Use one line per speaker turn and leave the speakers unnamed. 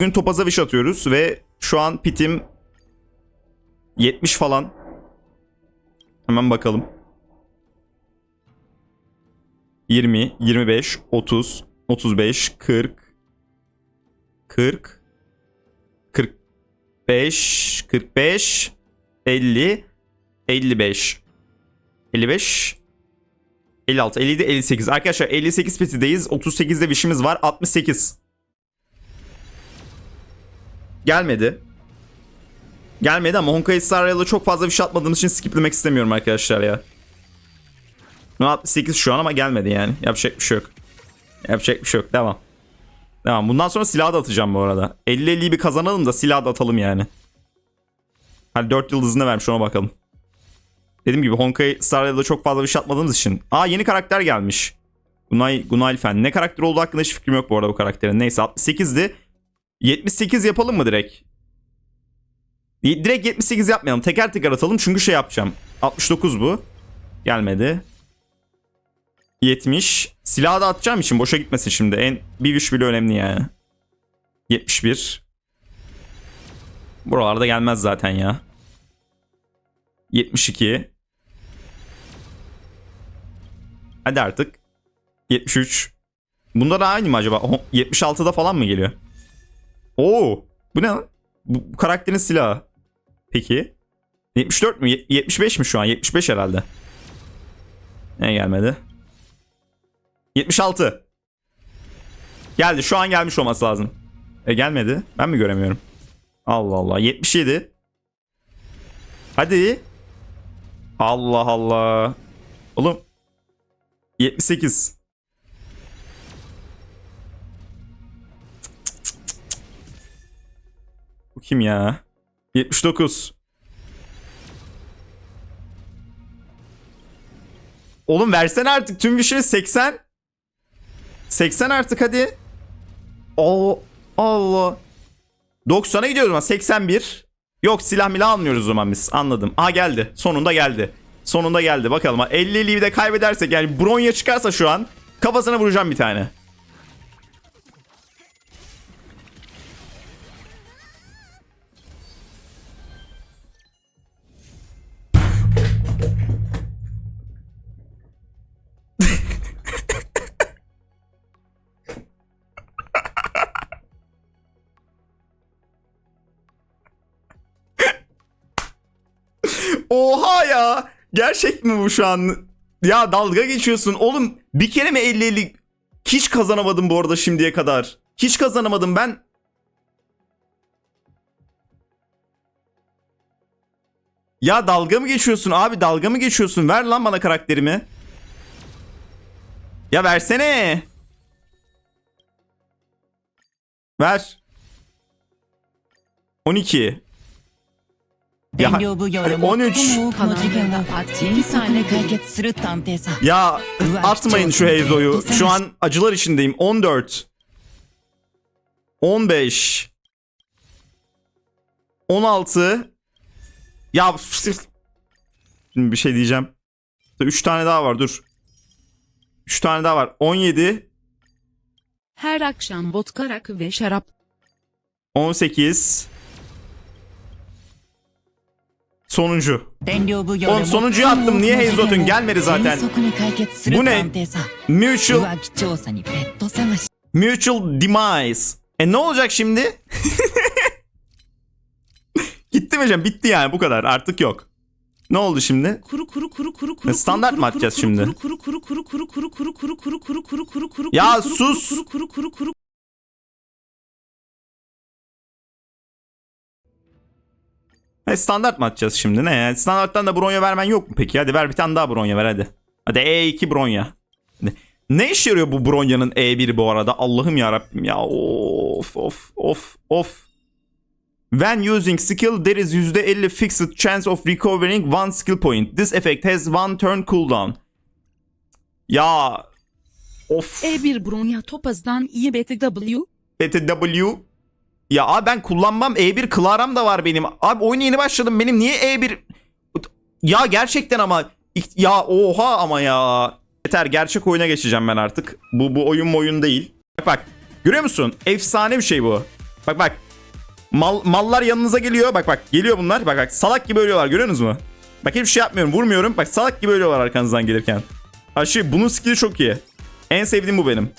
Bugün topaza wish atıyoruz ve şu an pitim 70 falan. Hemen bakalım. 20, 25, 30, 35, 40, 40, 45, 45, 50, 55, 55, 56, 57, 58. Arkadaşlar 58 petideyiz. 38'de wish'imiz var. 68. Gelmedi. Gelmedi ama Honkai Star Rail'ı çok fazla bir şey atmadığımız için skiplemek istemiyorum arkadaşlar ya. 68 şu an ama gelmedi yani. Yapacak bir şey yok. Yapacak bir şey yok. Devam. Devam. Bundan sonra silah da atacağım bu arada. 50-50'yi bir kazanalım da silah da atalım yani. Hadi 4 yıldızını vermiş ona bakalım. Dediğim gibi Honkai Star Rail'da çok fazla bir şey atmadığımız için. Aa yeni karakter gelmiş. Gunay, Gunay Fen. Ne karakter olduğu hakkında hiç fikrim yok bu arada bu karakterin. Neyse 68'di. 78 yapalım mı direkt? Direkt 78 yapmayalım. Teker teker atalım çünkü şey yapacağım. 69 bu. Gelmedi. 70. Silahı da atacağım için boşa gitmesin şimdi. En bir güç bile önemli yani. 71. Buralarda gelmez zaten ya. 72. Hadi artık. 73. Bunda da aynı mı acaba? Ho- 76'da falan mı geliyor? Oo, bu ne lan? Bu, karakterin silahı. Peki. 74 mü? Ye- 75 mi şu an? 75 herhalde. Ne gelmedi? 76. Geldi. Şu an gelmiş olması lazım. E gelmedi. Ben mi göremiyorum? Allah Allah. 77. Hadi. Allah Allah. Oğlum. 78. Bu kim ya? 79. Oğlum versene artık tüm şey 80. 80 artık hadi. Allah Allah. 90'a gidiyoruz ama 81. Yok silah milah almıyoruz o zaman biz. Anladım. Aa geldi. Sonunda geldi. Sonunda geldi. Bakalım. 50'liyi bir de kaybedersek yani Bronya çıkarsa şu an kafasına vuracağım bir tane. Oha ya. Gerçek mi bu şu an? Ya dalga geçiyorsun. Oğlum bir kere mi 50-50 hiç kazanamadım bu arada şimdiye kadar. Hiç kazanamadım ben. Ya dalga mı geçiyorsun abi dalga mı geçiyorsun? Ver lan bana karakterimi. Ya versene. Ver. 12. Ya,
燃料奉行の
13.
最も多くの事件を迅速に解決する探偵さ
Ya atmayın şu Heizo'yu. Şu an acılar içindeyim. 14. 15. 16. Ya Şimdi bir şey diyeceğim. 3 tane daha var dur. 3 tane daha var. 17.
Her akşam vodka rakı ve şarap.
18. Sonuncu. Oğlum sonuncuyu attım. Niye Heizot'un gelmedi zaten? Bu ne? Mutual... Mutual Demise. E ne olacak şimdi? Gitti mi canım? Bitti yani bu kadar. Artık yok. Ne oldu şimdi?
Kuru kuru kuru kuru kuru.
Standart mı atacağız şimdi?
Kuru kuru kuru kuru kuru kuru kuru kuru kuru kuru kuru kuru kuru kuru.
Ya sus.
Kuru kuru kuru kuru.
E, standart mı atacağız şimdi? Ne ya? Standarttan da bronya vermen yok mu peki? Hadi ver bir tane daha bronya ver hadi. Hadi E2 bronya. Hadi. Ne işe yarıyor bu bronyanın E1'i bu arada? Allah'ım ya Rabbim ya. Of of of of. When using skill there is %50 fixed chance of recovering one skill point. This effect has one turn cooldown. Ya of.
E1 Bronya Topaz'dan iyi BTW.
Ya abi ben kullanmam. E1 Clara'm da var benim. Abi oyuna yeni başladım. Benim niye E1... Ya gerçekten ama... Ya oha ama ya. Yeter gerçek oyuna geçeceğim ben artık. Bu, bu oyun oyun değil. Bak bak. Görüyor musun? Efsane bir şey bu. Bak bak. Mal, mallar yanınıza geliyor. Bak bak geliyor bunlar. Bak bak salak gibi ölüyorlar görüyorsunuz mu? Bak hiçbir şey yapmıyorum vurmuyorum. Bak salak gibi ölüyorlar arkanızdan gelirken. Ha şey bunun skill'i çok iyi. En sevdiğim bu benim.